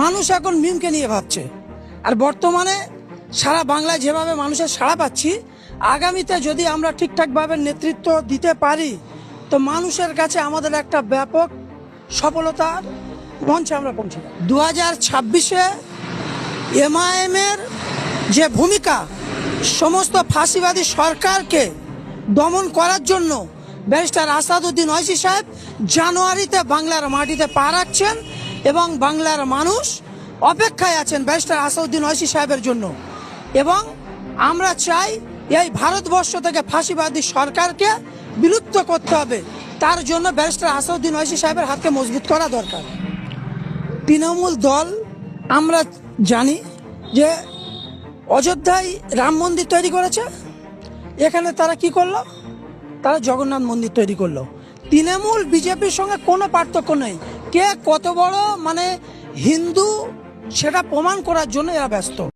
মানুষ এখন মিমকে নিয়ে ভাবছে। আর বর্তমানে সারা বাংলায় যেভাবে মানুষের সাড়া পাচ্ছি, আগামীতে যদি আমরা ঠিকঠাকভাবে নেতৃত্ব দিতে পারি, তো মানুষের কাছে আমাদের একটা ব্যাপক সফলতার মঞ্চে আমরা পৌঁছে দু হাজার ছাব্বিশে এমআইএমের যে ভূমিকা, সমস্ত ফাঁসিবাদী সরকারকে দমন করার জন্য ব্যারিস্টার আসাদুদ্দিন ঐশী সাহেব জানুয়ারিতে বাংলার মাটিতে পা রাখছেন। এবং বাংলার মানুষ অপেক্ষায় আছেন ব্যারিস্টার আসাউদ্দিন ঐশী সাহেবের জন্য। এবং আমরা চাই এই ভারতবর্ষ থেকে ফাঁসিবাদী সরকারকে বিলুপ্ত করতে হবে। তার জন্য ব্যারিস্টার আসাউদ্দিন ঐশী সাহেবের হাতকে মজবুত করা দরকার। তৃণমূল দল, আমরা জানি যে অযোধ্যায় রাম মন্দির তৈরি করেছে। এখানে তারা কি করল? তারা জগন্নাথ মন্দির তৈরি করল। তৃণমূল, বিজেপির সঙ্গে কোনো পার্থক্য নেই। কে কত বড়? মানে হিন্দু সেটা প্রমাণ করার জন্য এরা ব্যস্ত।